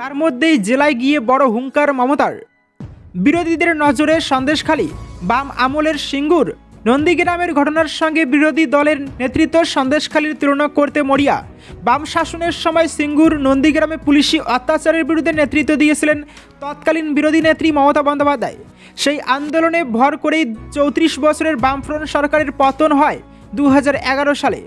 তার মধ্যেই জেলায় গিয়ে বড় হুঙ্কার মমতার। বিরোধীদের নজরে সন্দেশখালী, বাম আমলের সিঙ্গুর। নন্দীগ্রামের ঘটনার সঙ্গে বিরোধী দলের নেতৃত্ব সন্দেশখালীর তুলনা করতে মরিয়া। বাম শাসনের সময় সিঙ্গুর নন্দীগ্রামে পুলিশি অত্যাচারের বিরুদ্ধে নেতৃত্ব দিয়েছিলেন তৎকালীন বিরোধী নেত্রী মমতা বন্দ্যোপাধ্যায়। সেই আন্দোলনে ভর করেই চৌত্রিশ বছরের বামফ্রন্ট সরকারের পতন হয় দু হাজার এগারো সালে।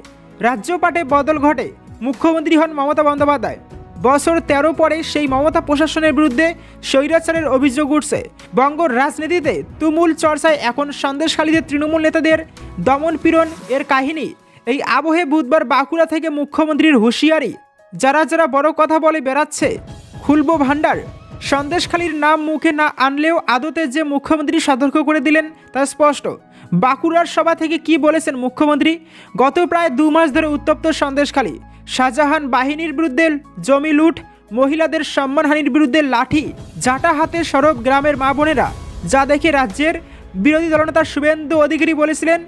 রাজ্যপাটে বদল ঘটে মুখ্যমন্ত্রী হন মমতা বন্দ্যোপাধ্যায়। বছর তেরো পরে সেই মমতা প্রশাসনের বিরুদ্ধে স্বৈরাচারের অভিযোগ উঠছে। বঙ্গর রাজনীতিতে তুমুল চর্চায় এখন সন্দেশখালীতে তৃণমূল নেতাদের দমন পীড়ন এর কাহিনী। এই আবহে বুধবার বাঁকুড়া থেকে মুখ্যমন্ত্রীর হুঁশিয়ারি। যারা যারা বড় কথা বলে বেড়াচ্ছে, খুলবো ভাণ্ডার। সন্দেশখালীর নাম মুখে না আনলেও আদতে যে মুখ্যমন্ত্রী সতর্ক করে দিলেন তা স্পষ্ট। বাঁকুড়ার সভা থেকে কি বলেছেন মুখ্যমন্ত্রী? গত প্রায় দু মাস ধরে উত্তপ্ত সন্দেশখালী। শাহজাহান বাহিনীর বিরুদ্ধে জমি লুট, মহিলাদের সম্মানহানির বিরুদ্ধে লাঠি, জাটা হাতে সরব গ্রামের মা বোনেরা, যা দেখে রাজ্যের বিরোধী দলনেতা শুভেন্দু অধিকারী বলেছিলেন,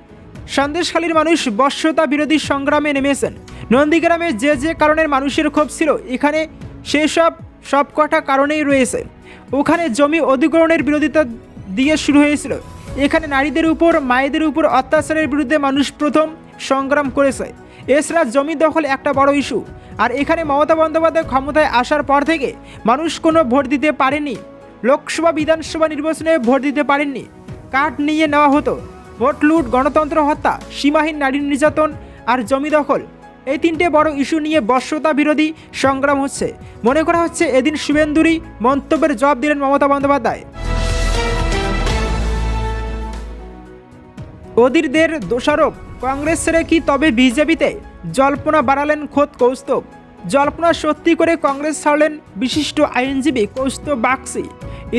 সন্দেশখালীর মানুষ বর্ষতা বিরোধী সংগ্রামে নেমেছেন। নন্দীগ্রামে যে যে কারণের মানুষের ক্ষোভ ছিল, এখানে সেসব সব কটা কারণেই রয়েছে। ওখানে জমি অধিগ্রহণের বিরোধিতা দিয়ে শুরু হয়েছিল। এখানে নারীদের উপর, মায়েদের উপর অত্যাচারের বিরুদ্ধে মানুষ প্রথম সংগ্রাম করেছে। এছাড়া জমি দখল একটা বড় ইস্যু। আর এখানে মমতা বন্দ্যোপাধ্যায় ক্ষমতায় আসার পর থেকে মানুষ কোনো ভোট দিতে পারেনি। লোকসভা, বিধানসভা নির্বাচনে ভোট দিতে পারেননি। কার্ড নিয়ে নেওয়া হতো। ভোট লুট, গণতন্ত্র হত্যা, সীমাহীন নারী নির্যাতন আর জমি দখল। এই তিনটে বড় ইস্যু নিয়ে বর্ষতা বিরোধী সংগ্রাম হচ্ছে। মনে করা হচ্ছে এদিন শুভেন্দুরই মন্তব্যের জবাব দিলেন মমতা বন্দ্যোপাধ্যায়। অধীরদের দোষারোপ। কংগ্রেস ছেড়ে কি তবে বিজেপিতে? জল্পনা বাড়ালেন খোদ কৌস্তব। জল্পনা সত্যি করে কংগ্রেস ছাড়লেন বিশিষ্ট আইনজীবী কৌস্তব বাগসি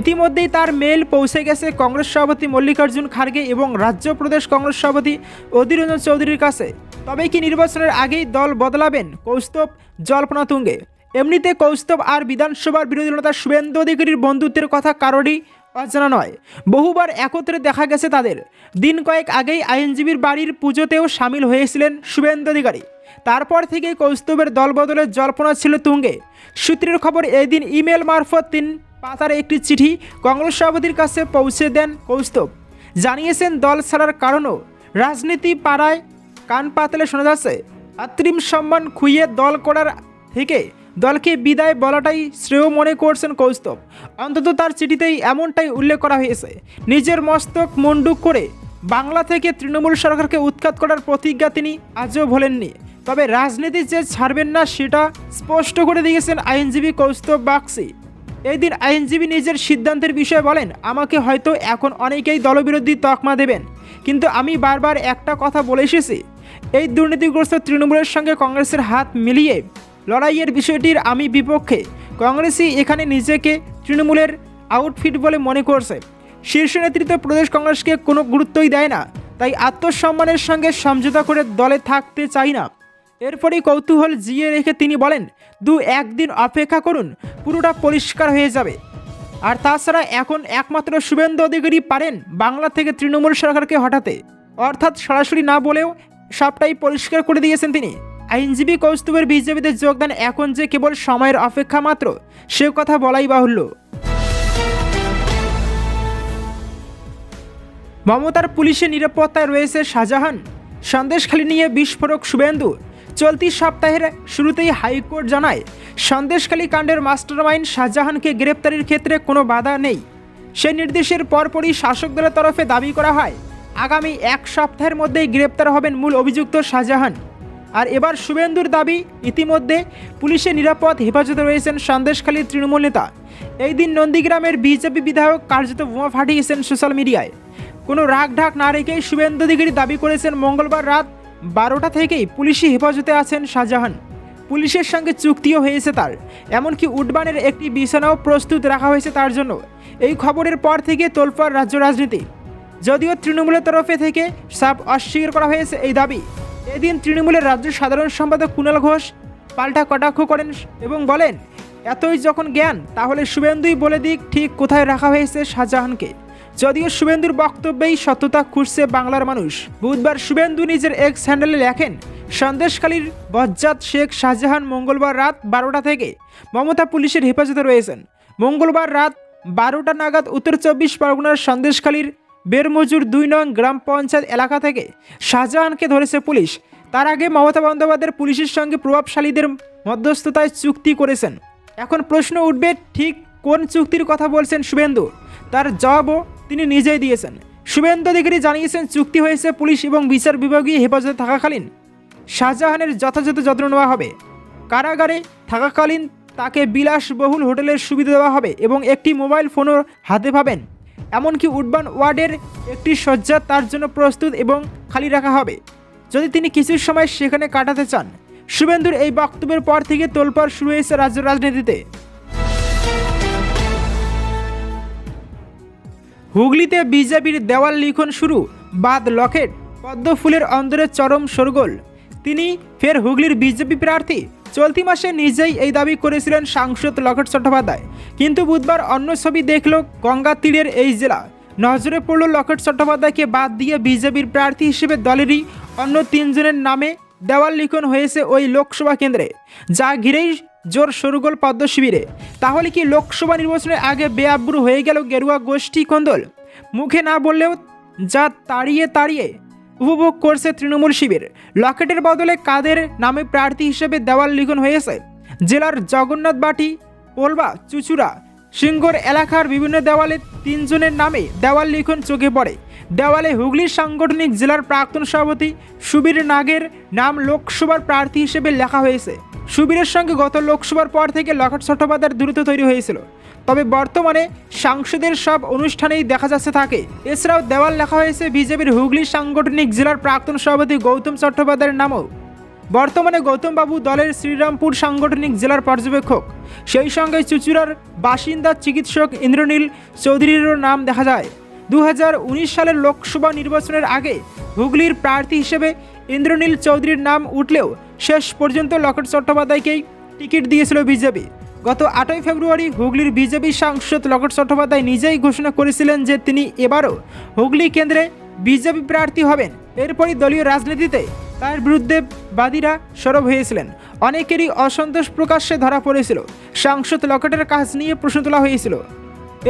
ইতিমধ্যেই তার মেল পৌঁছে গেছে কংগ্রেস সভাপতি মল্লিকার্জুন খার্গে এবং রাজ্য প্রদেশ কংগ্রেস সভাপতি অধীর রঞ্জন চৌধুরীর কাছে। তবে কি নির্বাচনের আগেই দল বদলাবেন কৌস্তব জল্পনা তুঙ্গে এমনিতে কৌস্তব আর বিধানসভার বিরোধী নেতা শুভেন্দু অধিকারীর বন্ধুত্বের কথা কারোরই অজানা নয়। বহুবার একত্রে দেখা গেছে তাদের। দিন কয়েক আগেই আইনজীবীর বাড়ির পুজোতেও সামিল হয়েছিলেন শুভেন্দু অধিকারী। তারপর থেকেই কৌস্তবের দলবদলের জল্পনা ছিল তুঙ্গে। সূত্রের খবর এই দিন ইমেল মারফত তিন পাতার একটি চিঠি কংগ্রেস সভাপতির কাছে পৌঁছে দেন কৌস্তব জানিয়েছেন, দল ছাড়ার কারণও রাজনীতি পাড়ায় কান পাতলে শোনা যাচ্ছে। আত্রিম সম্মান খুইয়ে দল করার থেকে দলকে বিদায় বলাটাই শ্রেয় মনে করছেন কৌস্তব। অন্তত তার চিঠিতেই এমনটাই উল্লেখ করা হয়েছে। নিজের মস্তক মন্ডুক করে বাংলা থেকে তৃণমূল সরকারকে উৎখাত করার প্রতিজ্ঞা তিনি আজও ভোলেননি। তবে রাজনীতি যে ছাড়বেন না সেটা স্পষ্ট করে দিয়েছেন আইনজীবী কৌস্তব বাগসি এই দিন আইনজীবী নিজের সিদ্ধান্তের বিষয়ে বলেন, আমাকে হয়তো এখন অনেকেই দলবিরোধী তকমা দেবেন। কিন্তু আমি বারবার একটা কথা বলে এসেছি। এই দুর্নীতিগ্রস্ত তৃণমূলের সঙ্গে কংগ্রেসের হাত মিলিয়ে লড়াইয়ের বিষয়টির আমি বিপক্ষে। কংগ্রেসই এখানে নিজেকে তৃণমূলের আউটফিট বলে মনে করছে। শীর্ষ নেতৃত্ব প্রদেশ কংগ্রেসকে কোনো গুরুত্বই দেয় না, তাই আত্মসম্মানের সঙ্গে সমঝোতা করে দলে থাকতে চাই না। এরপরই কৌতূহল জিয়ে রেখে তিনি বলেন, দু একদিন অপেক্ষা করুন, পুরোটা পরিষ্কার হয়ে যাবে। আর তাছাড়া এখন একমাত্র শুভেন্দু অধিকারী পারেন বাংলা থেকে তৃণমূল সরকারকে হঠাতে অর্থাৎ সরাসরি না বলেও সবটাই পরিষ্কার করে দিয়েছেন তিনি। আইনজীবী কৌস্তুবের বিজেপিতে যোগদান এখন যে কেবল সময়ের অপেক্ষা মাত্র সে কথা বলাই বাহুল্য। মমতার পুলিশের নিরাপত্তায় রয়েছে শাহজাহান। সন্দেশখালী নিয়ে বিস্ফোরক শুভেন্দু। চলতি সপ্তাহের শুরুতেই হাইকোর্ট জানায়, সন্দেশখালী কাণ্ডের মাস্টারমাইন্ড শাহজাহানকে গ্রেপ্তারের ক্ষেত্রে কোনো বাধা নেই। সেই নির্দেশের পরপরই শাসক দলের তরফে দাবি করা হয়, আগামী এক সপ্তাহের মধ্যেই গ্রেপ্তার হবেন মূল অভিযুক্ত শাহজাহান। আর এবার শুভেন্দুর দাবি, ইতিমধ্যে পুলিশের নিরাপদ হেফাজতে রয়েছেন সন্দেশখালীর তৃণমূল নেতা। এই দিন নন্দীগ্রামের বিজেপি বিধায়ক কার্যত বোমা ফাটিয়েছেন সোশ্যাল মিডিয়ায়। কোনো রাগ ঢাক না রেখেই শুভেন্দু অধিকারী দাবি করেছেন মঙ্গলবার রাত বারোটা থেকেই পুলিশি হেফাজতে আছেন শাহজাহান। পুলিশের সঙ্গে চুক্তিও হয়েছে তার। এমনকি উডবানের একটি বিছানাও প্রস্তুত রাখা হয়েছে তার জন্য। এই খবরের পর থেকে তোলপাড় রাজ্য রাজনীতি। যদিও তৃণমূলের তরফে থেকে সাপ অস্বীকার করা হয়েছে এই দাবি। এদিন তৃণমূলের রাজ্য সাধারণ সম্পাদক কুণাল ঘোষ পাল্টা কটাক্ষ করেন এবং বলেন, এতই যখন জ্ঞান, তাহলে শুভেন্দুই বলে দিক ঠিক কোথায় রাখা হয়েছে শাহজাহানকে। যদিও শুভেন্দুর বক্তব্যেই সত্যতা খুঁজছে বাংলার মানুষ। বুধবার শুভেন্দু নিজের এক্স হ্যান্ডেলে লেখেন, সন্দেশখালীর বজ্জাত শেখ শাহজাহান মঙ্গলবার রাত বারোটা থেকে মমতা পুলিশের হেফাজতে রয়েছেন। মঙ্গলবার রাত বারোটা নাগাদ উত্তর চব্বিশ পরগনার সন্দেশখালীর বেরমজুর দুই নং গ্রাম পঞ্চায়েত এলাকা থেকে শাহজাহানকে ধরেছে পুলিশ। তার আগে মমতা বন্দ্যোপাধ্যায়ের পুলিশের সঙ্গে প্রভাবশালীদের মধ্যস্থতায় চুক্তি করেছেন। এখন প্রশ্ন উঠবে, ঠিক কোন চুক্তির কথা বলছেন শুভেন্দু? তার জবাবও তিনি নিজেই দিয়েছেন। শুভেন্দু অধিকারী জানিয়েছেন, চুক্তি হয়েছে পুলিশ এবং বিচার বিভাগীয় হেফাজতে থাকাকালীন শাহজাহানের যথাযথ যত্ন নেওয়া হবে। কারাগারে থাকাকালীন তাকে বিলাসবহুল হোটেলের সুবিধা দেওয়া হবে এবং একটি মোবাইল ফোনও হাতে পাবেন। এমনকি উডবান ওয়ার্ডের একটি শয্যা তার জন্য প্রস্তুত এবং খালি রাখা হবে। যদি তিনি কিছু সময় সেখানে কাটাতে চান, শুভেন্দুর এই বক্তব্যের পর থেকে তোলপাড় শুরু হয়েছে রাজ্য রাজনীতিতে। হুগলিতে বিজেপির দেওয়াল লিখন শুরু, বাদ লকেট পদ্ম ফুলের অন্দরে চরম সরগোল। তিনি ফের হুগলির বিজেপি প্রার্থী চলতি মাসে নিজেই এই দাবি করেছিলেন সাংসদ লকেট চট্টোপাধ্যায়। কিন্তু বুধবার অন্য ছবি দেখল গঙ্গা তীরের এই জেলা। নজরে পড়ল লকেট চট্টোপাধ্যায়কে বাদ দিয়ে বিজেপির প্রার্থী হিসেবে দলেরই অন্য তিনজনের নামে দেওয়াল লিখন হয়েছে ওই লোকসভা কেন্দ্রে। যা ঘিরেই জোর সরুগোল পদ্ম শিবিরে। তাহলে কি লোকসভা নির্বাচনের আগে বেআব্রু হয়ে গেল গেরুয়া গোষ্ঠী কন্দল? মুখে না বললেও যা তাড়িয়ে তাড়িয়ে উপভোগ করছে তৃণমূল শিবির। লকেটের বদলে কাদের নামে প্রার্থী হিসেবে দেওয়াল লিখন হয়েছে? জেলার জগন্নাথ বাটি, পোলবা, চুচুড়া, সিঙ্গর এলাকার বিভিন্ন দেওয়ালে তিনজনের নামে দেওয়াল লিখন চোখে পড়ে। দেওয়ালে হুগলি সাংগঠনিক জেলার প্রাক্তন সভাপতি সুবীর নাগের নাম লোকসভার প্রার্থী হিসেবে লেখা হয়েছে। সুবীরের সঙ্গে গত লোকসভার পর থেকে লকেট চট্টোপাধ্যায়ের দূরত্ব তৈরি হয়েছিল। তবে বর্তমানে সাংসদের সব অনুষ্ঠানেই দেখা যাচ্ছে থাকে। এছাড়াও দেওয়াল লেখা হয়েছে বিজেপির হুগলি সাংগঠনিক জেলার প্রাক্তন সভাপতি গৌতম চট্টোপাধ্যায়ের নামও। বর্তমানে গৌতমবাবু দলের শ্রীরামপুর সাংগঠনিক জেলার পর্যবেক্ষক। সেই সঙ্গে চুচুড়ার বাসিন্দা চিকিৎসক ইন্দ্রনীল চৌধুরীরও নাম দেখা যায়। দু হাজার উনিশ সালের লোকসভা নির্বাচনের আগে হুগলির প্রার্থী হিসেবে ইন্দ্রনীল চৌধুরীর নাম উঠলেও শেষ পর্যন্ত লকেট চট্টোপাধ্যায়কেই টিকিট দিয়েছিল বিজেপি। গত আটই ফেব্রুয়ারি হুগলির বিজেপি সাংসদ লকেট চট্টোপাধ্যায় নিজেই ঘোষণা করেছিলেন যে তিনি এবারও হুগলি কেন্দ্রে বিজেপি প্রার্থী হবেন। এরপরই দলীয় রাজনীতিতে তার বিরুদ্ধে বাদীরা সরব হয়েছিলেন। অনেকেরই অসন্তোষ প্রকাশ্যে ধরা পড়েছিল। সাংসদ লকেটের কাজ নিয়ে প্রশ্ন তোলা হয়েছিল।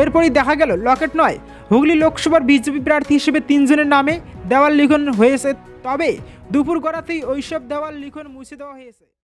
এরপরই দেখা গেল, লকেট নয়, হুগলি লোকসভার বিজেপি প্রার্থী হিসেবে তিনজনের নামে দেওয়াল লিখন হয়েছে। তবে দুপুর গড়াতেই ওইসব দেওয়াল লিখন মুছে দেওয়া হয়েছে।